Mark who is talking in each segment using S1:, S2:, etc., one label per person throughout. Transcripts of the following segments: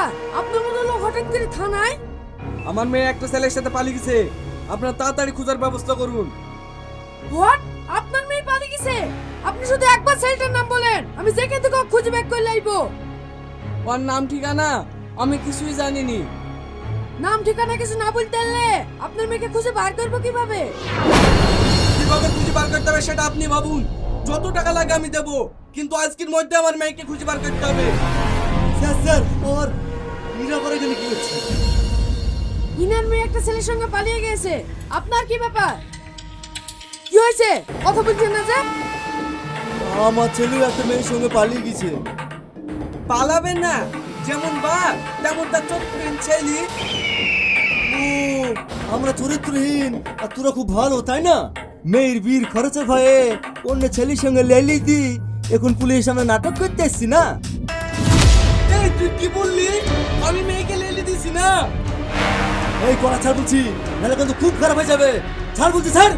S1: ব্যাপার আপনার মতো লোক হঠাৎ করে থানায়?
S2: আমার মেয়ে একটা ছেলের সাথে পালিয়ে গেছে। আপনার তাড়াতাড়ি খোঁজার ব্যবস্থা করুন।
S1: হোয়াট? আপনার মেয়ে পালিয়ে গেছে? আপনি শুধু একবার ছেলেটার নাম বলেন। আমি যেখান থেকে হোক খুঁজে বের করে লাইবো।
S2: ওর নাম ঠিকানা আমি কিছুই জানিনি।
S1: নাম ঠিকানা কিছু না বলতে পারলে আপনার মেয়েকে খুঁজে বার করব কীভাবে?
S2: কীভাবে খুঁজে বার করতে হবে সেটা আপনি ভাবুন। যত টাকা লাগে আমি দেবো। কিন্তু আজকের মধ্যে আমার মেয়েকে খুঁজে বার করতে হবে।
S3: স্যার স্যার কি হচ্ছে?
S1: ইনার মেয়ে একটা ছেলের সঙ্গে পালিয়ে গেছে আপনার কি ব্যাপার? কি হয়েছে? কথা বলছেন না যে?
S3: আমার ছেলেও একটা মেয়ের সঙ্গে পালিয়ে গেছে।
S2: না। যেমন বাঘ তেমন তার চোখের ছেলে।
S3: আমরা চরিত্রহীন। আর তোরা খুব ভালো তাই না? মেয়ের বীর খরচের ভয়ে অন্য ছেলের সঙ্গে লেলি দি এখন পুলিশ আমরা নাটক করতে এসছি না?
S2: এই তুই কি বললি? আমি মেয়েকে লেলে দিছি না।
S3: এই কড়া ছাড় বলছি নাহলে কিন্তু খুব খারাপ হয়ে যাবে। ছাড় বলছি স্যার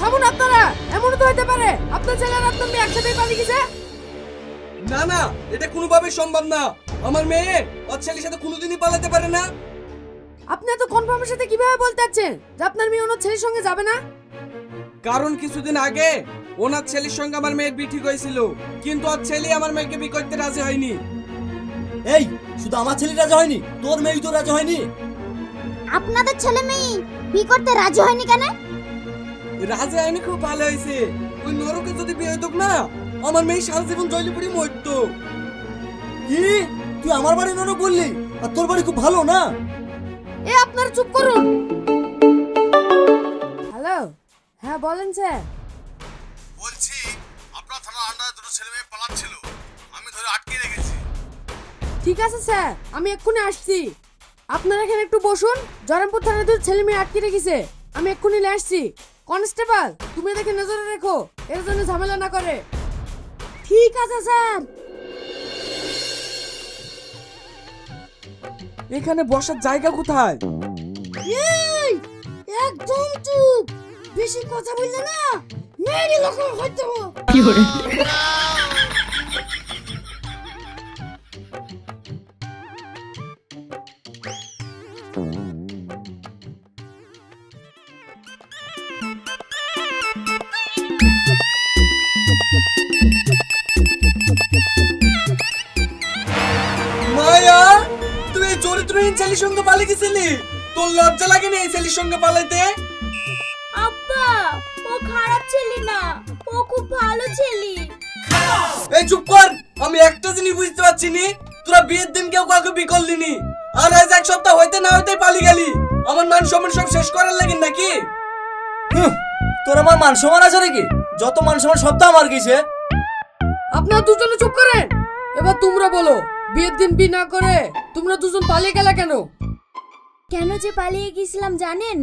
S1: থামুন আপনারা এমনও তো হতে পারে আপনার ছেলে আর আপনার মেয়ে একসাথে পালিয়ে গেছে।
S2: না না এটা কোনোভাবেই সম্ভব না। আমার মেয়ে ওর ছেলের সাথে কোনোদিনই পালাতে পারে না।
S1: আপনি এত কনফার্মের সাথে কীভাবে বলতে চাচ্ছেন যে আপনার মেয়ে অন্য ছেলের সঙ্গে যাবে না?
S2: কারণ কিছুদিন আগে ওনার ছেলের সঙ্গে আমার মেয়ের বিয়ে ঠিক হয়েছিল। কিন্তু ওর ছেলে আমার মেয়েকে বিয়ে করতে রাজি হয়নি।
S3: এই শুধু আমার ছেলে রাজা হয়নি তোর মেয়ে তো রাজা হয়নি।
S4: আপনাদের ছেলে মেয়ে বিয়ে করতে রাজি হয়নি কেন?
S2: রাজি হয়নি খুব ভালো হয়েছে। ওই নরকে যদি বিয়ে হতো না আমার মেয়ে সারা জীবন জয়লিপুরি মরতো।
S3: কি? তুই আমার বাড়ি নন বললি আর তোর বাড়ি খুব ভালো না?
S1: এ আপনারা চুপ করুন। হ্যালো? হ্যাঁ বলেন স্যার। ঠিক আছে স্যার। আমি এক্ষুনি আসছি। আপনারা এখানে একটু বসুন। জরামপুর থানায় দুটো ছেলে মেয়ে আটকে রেখেছে। আমি এক্ষুনি নিয়ে আসছি। কনস্টেবল তুমি দেখে নজরে রেখো। এর জন্য ঝামেলা না করে। ঠিক আছে স্যার।
S2: এখানে বসার জায়গা কোথায়?
S1: এই একদম চুপ। বেশি কথা বললে না মেরে লোক হইতে
S2: মায়া চরিত্রহীন ছেলের সঙ্গে পালিয়ে গেছিলি? তোর লজ্জা লাগেনি এই ছেলের সঙ্গে পালাইতে?
S4: আব্বা ও খারাপ ছেলে না ও খুব ভালো ছেলে।
S2: এই চুপ কর আমি একটা জিনিস বুঝতে পারছি নি তোরা বিয়ের দিন কেউ কাউকে বিয়ে করলি নি আর আজ এক সপ্তাহ হইতে না হইতে পালিয়ে গেলি। আমার মান সম্মান সব শেষ করার লাগেন নাকি?
S3: হুঁ, তোর আমার মান সম্মান আছে নাকি? যত মান সমান সব তো আমার গেছে।
S1: আপনারা দুজনে চুপ করেন। এবার তোমরা বলো বিয়ের দিন বি না করে তোমরা দুজন পালিয়ে গেলা কেন?
S4: কেন যে পালিয়ে গেছিলাম জানেন?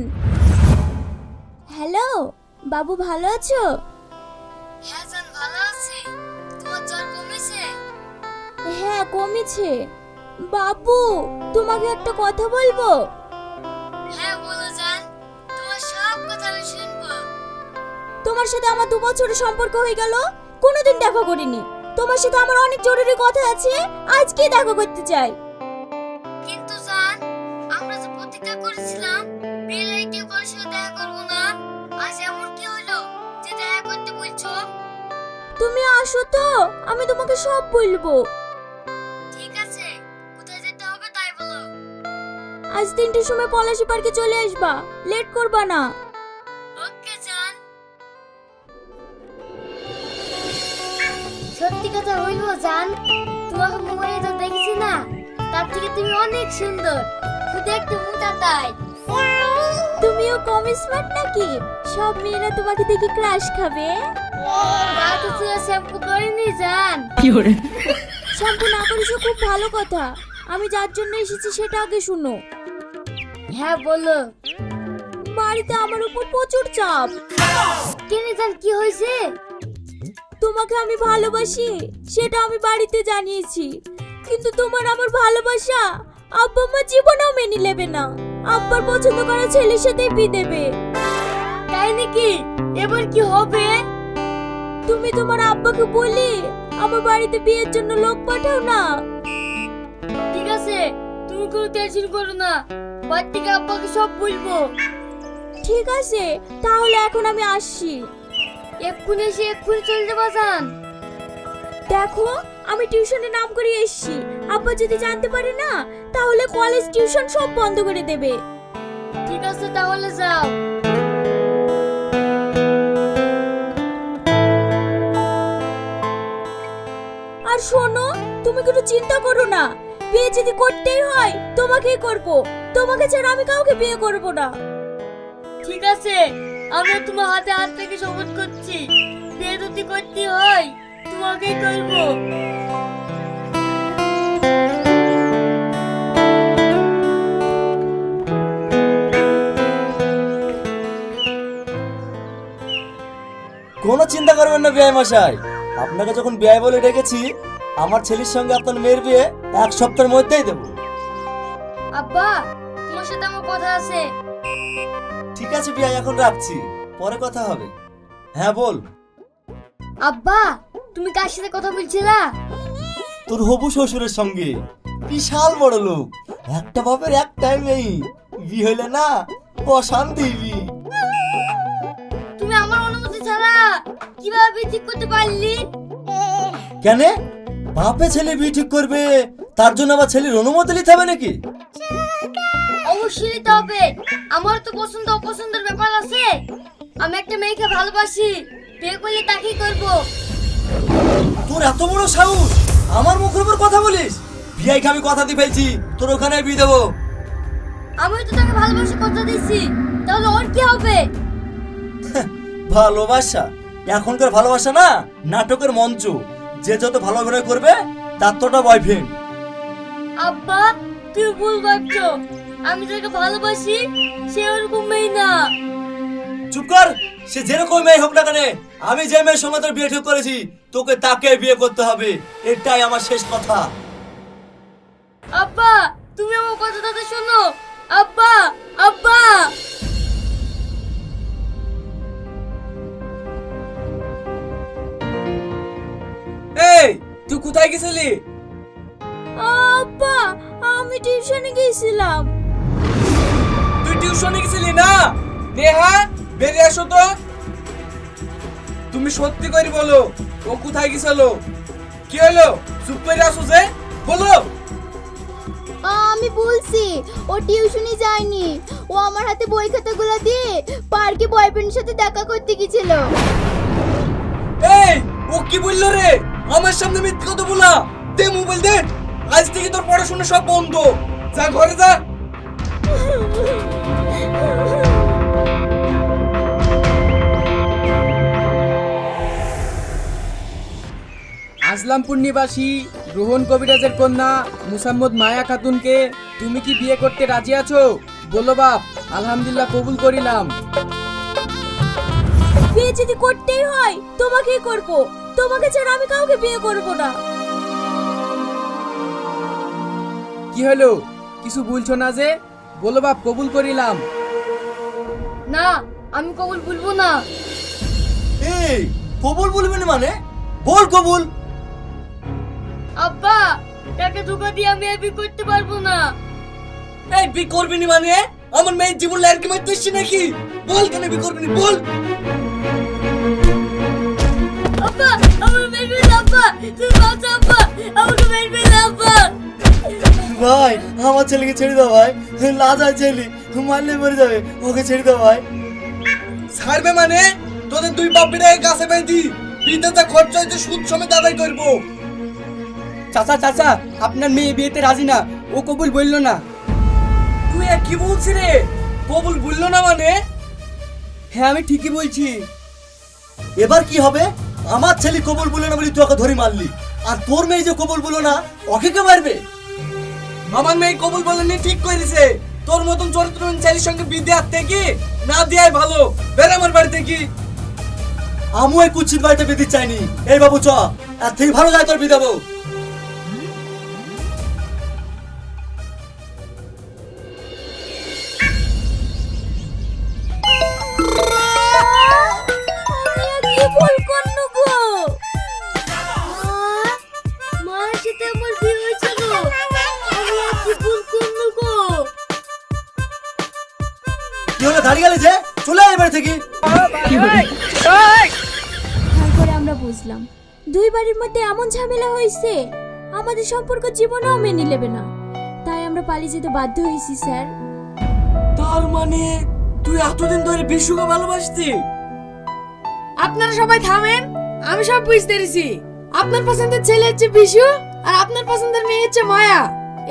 S4: হ্যালো বাবু ভালো আছো?
S5: হ্যাঁ জান ভালো আছি। তোমার জ্বর কমেছে?
S4: হ্যাঁ কমেছে। বাবু তোমাকে একটা কথা বলব?
S5: হ্যাঁ বলো জান। তোমার সব কথা আমি শুনব।
S4: তোমার সাথে আমার দু বছরের সম্পর্ক হয়ে গেল কোনোদিন দেখা করিনি। তোমার সাথে আমার অনেক জরুরি কথা আছে। আজকে দেখা করতে চাই।
S5: কিন্তু জান আমরা যে প্রতিজ্ঞা করেছিলাম বিয়ের আগে কেউ কারোর সাথে দেখা করব না। আজ এমন কি হলো যে দেখা করতে বলছো?
S4: তুমি আসো তো আমি তোমাকে সব বলব।
S5: ঠিক আছে কোথায় যেতে হবে তাই বলো।
S4: আজ তিনটের সময় পলাশি পার্কে চলে আসবা লেট করবা না।
S5: ওকে। সত্যি কথা হইল জান? তোমাকে মোবাইলে তো দেখেছি না। তার থেকে তুমি অনেক সুন্দর। শুধু একটু মোটা তাই।
S4: তুমিও কম স্মার্ট নাকি? সব মেয়েরা তোমাকে দেখে ক্রাশ খাবে।
S5: রাতে তুই শ্যাম্পু করিনি জান।
S4: শ্যাম্পু না করিস খুব ভালো কথা। আমি যার জন্য এসেছি সেটা আগে শুনো।
S5: হ্যাঁ বলো।
S4: বাড়িতে আমার উপর প্রচুর চাপ।
S5: কেন জান কি হয়েছে?
S4: তোমাকে আমি ভালোবাসি সেটা আমি বাড়িতে জানিয়েছি। কিন্তু তোমার আমার ভালোবাসা আব্বা মা জীবনেও মেনে নেবে না। আব্বার পছন্দ করা ছেলের সাথেই বিয়ে দেবে।
S5: তাই নাকি? এবার কি হবে?
S4: তুমি তোমার আব্বাকে বলি আমার বাড়িতে বিয়ের জন্য লোক পাঠাও না।
S5: ঠিক আছে তুমি কোনো টেনশন করো না। বাড়ি থেকে আব্বাকে সব বলব।
S4: ঠিক আছে তাহলে এখন আমি আসছি।
S5: এক্ষুনি এসে এক্ষুনি চলে যাবা যান
S4: দেখো আমি টিউশনে নাম করে এসেছি। আব্বা যদি জানতে পারে না তাহলে কলেজ টিউশন সব বন্ধ করে দেবে।
S5: ঠিক আছে তাহলে যাও।
S4: আর শোনো তুমি কোনো চিন্তা করো না। বিয়ে যদি করতেই হয় তোমাকেই করব। তোমাকে ছাড়া আমি কাউকে বিয়ে করব না।
S5: ঠিক আছে। আমরা তোমার হাতে হাত থেকে শপথ করছি। বিয়ে যদি করতে হয় তোমাকেই করব।
S3: কোনো চিন্তা করবেন না বিয়ে মশাই। আপনাকে যখন বিয়ে বলে ডেকেছি আমার ছেলের সঙ্গে আপনার মেয়ের বিয়ে এক সপ্তাহের মধ্যেই দেবো।
S5: আব্বা তোমার সাথে আমার কথা আছে।
S3: ঠিক আছে বিয়ে এখন রাখছি। পরে কথা হবে। হ্যাঁ বল।
S5: আব্বা তুমি কার সাথে কথা বলছিলা?
S3: তোর হবু শ্বশুরের সঙ্গে। বিশাল বড় লোক। একটা বাপের একটাই মেয়ে বি হইলে না অশান্তি। বি
S5: তুমি আমার অনুমতি ছাড়া কীভাবে বিয়ে ঠিক করতে পারলি?
S3: কেন? বাপে ছেলে বিয়ে ঠিক করবে তার জন্য আবার ছেলের অনুমতি নিতে হবে নাকি?
S5: অবশ্যই নিতে হবে। আমার তো পছন্দ অপছন্দের ব্যাপার আছে। আমি একটা মেয়েকে ভালোবাসি বিয়ে করলে তাকেই করব।
S3: তোর এত বড় সাহস আমার মুখের উপর কথা বলিস? বিয়াইকে আমি কথা দিয়ে ফেলছি তোর ওখানে বিয়ে দেবো।
S5: আমি তো তাকে ভালোবাসি কথা দিচ্ছি তাহলে ওর কি হবে?
S3: ভালোবাসা। এখনকার ভালোবাসা না নাটকের মঞ্চ। যে যত ভালো অভিনয় করবে তার তোটা বয়ফ্রেন্ড
S5: আব্বা তুই ভুল ভাবছ। আমি যাকে ভালোবাসি সে ওরকম মেয়ে না।
S3: চুপ কর সে যেরকম মেয়ে হোক না কেন আমি যে মেয়ের সঙ্গে তোর বিয়ে ঠিক করেছি তোকে তাকে বিয়ে করতে হবে। এটাই আমার শেষ কথা।
S5: আব্বা তুমি আমার কথাটা শোনো। আব্বা আব্বা।
S2: এই তুই কোথায় গেছিলি?
S4: আব্বা আমি টিউশনে গিয়েছিলাম
S2: তুই টিউশনে গেছিলি না? নেহা বেরিয়ে আসো তো। তুমি সত্যি করে বলো ও কোথায় গেছিল? কি হলো? চুপ করে আসো যে? বলো।
S6: আমি বলছি ও টিউশনি যায়নি। ও আমার হাতে বই খাতা খাতাগুলো দিয়ে পার্কে বয়ফ্রেন্ডের সাথে দেখা করতে গেছিল।
S2: এই ও কি বলল রে? আমার সামনে মিথ্যে কথা বলা। দে মোবাইল দে। আজ থেকে তোর পড়াশোনা সব বন্ধ। যা ঘরে যা।
S7: আসলামপুর নিবাসী রোহন কবিরাজের কন্যা মুসাম্মদ মায়া খাতুনকে তুমি কি বিয়ে করতে রাজি আছো? বলো বাপ আলহামদুলিল্লাহ কবুল করিলাম।
S4: বিয়ে যদি করতেই হয় তোমাকেই করব। তোমাকে ছাড়া আমি কাউকে বিয়ে করব না।
S7: কি হলো? কিছু বলছো না যে? বলো বাপ কবুল করিলাম।
S5: না আমি কবুল বলব না।
S3: এই কবুল বলবি না মানে? বল কবুল।
S5: আব্বা তাকে ধোকা দিয়ে আমি বিয়ে করতে পারব না।
S2: এই বি করবি নি মানে? আমার মেয়ের জীবন লাইরকে মারতে এসছি নাকি? বল কেন বি করবি নি? বল।
S5: আব্বা আমার না আব্বা। তুমি বাঁচা আব্বা। আমাকে না আব্বা।
S3: ভাই আমার ছেলেকে ছেড়ে দাও ভাই। লাজার ছেলে মারলে মরে যাবে। ওকে ছেড়ে দাও ভাই।
S2: ছাড়বে মানে? তোদের দুই বাপ বেটাকে কাছে বেঁধি। বিতে যা খরচ হয়েছে সুদ সমেত আদায় করব।
S7: চাচা চাচা আপনার মেয়ে বিয়েতে রাজি না। ও কবুল বলল না।
S2: তুই আর কি বলছি রে? কবুল বলল না মানে?
S7: হ্যাঁ আমি ঠিকই বলছি।
S3: এবার কি হবে? আমার ছেলে কবুল বলে না বলি তুই ওকে ধরে মারলি। আর তোর মেয়ে যে কবুল বলো না ওকে কে মারবে?
S2: আমার মেয়ে কবুল বলেনি, ঠিক করেছে তোর মতন চরিত্র ছেলের সঙ্গে বিদ্যা থেকে না দেয়াই ভালো। বের আমার বাড়িতে কি?
S3: আমু এই কুচিত বাড়িতে বিদ্যুৎ চাইনি। এই বাবু চ আর থেকে ভালো যায় তোর বিদাবো দাঁড়িয়ে গেলে যে চলে আয় বাড়ি থেকে।
S4: তারপরে আমরা বুঝলাম দুই বাড়ির মধ্যে এমন ঝামেলা হয়েছে আমাদের সম্পর্ক জীবনেও মেনে নেবে না। তাই আমরা পালিয়ে যেতে বাধ্য হয়েছি স্যার।
S2: তার মানে তুই এতদিন ধরে বিশুকে ভালোবাসতি?
S1: আপনারা সবাই থামেন আমি সব বুঝতে পেরেছি। আপনার পছন্দের ছেলে হচ্ছে বিশু আর আপনার পছন্দের মেয়ে হচ্ছে মায়া।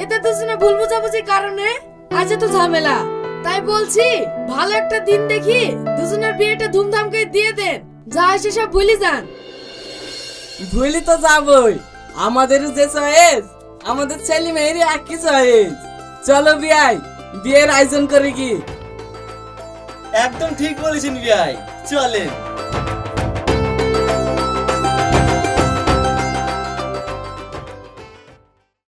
S1: এতে দুজনে ভুল বোঝাবুঝির কারণে আজ এত ঝামেলা। তাই বলছি ভালো একটা দিন দেখি দুজনের বিয়েটা ধুমধাম করে দিয়ে দেন। যা এসে সব ভুলে যান।
S2: ভুলি তো যাবই। আমাদের যে চয়েস আমাদের ছেলে মেয়েরই একই চয়েস। চলো বিয়াই বিয়ের আয়োজন করে কি?
S3: একদম ঠিক বলেছেন বিয়াই। চলেন।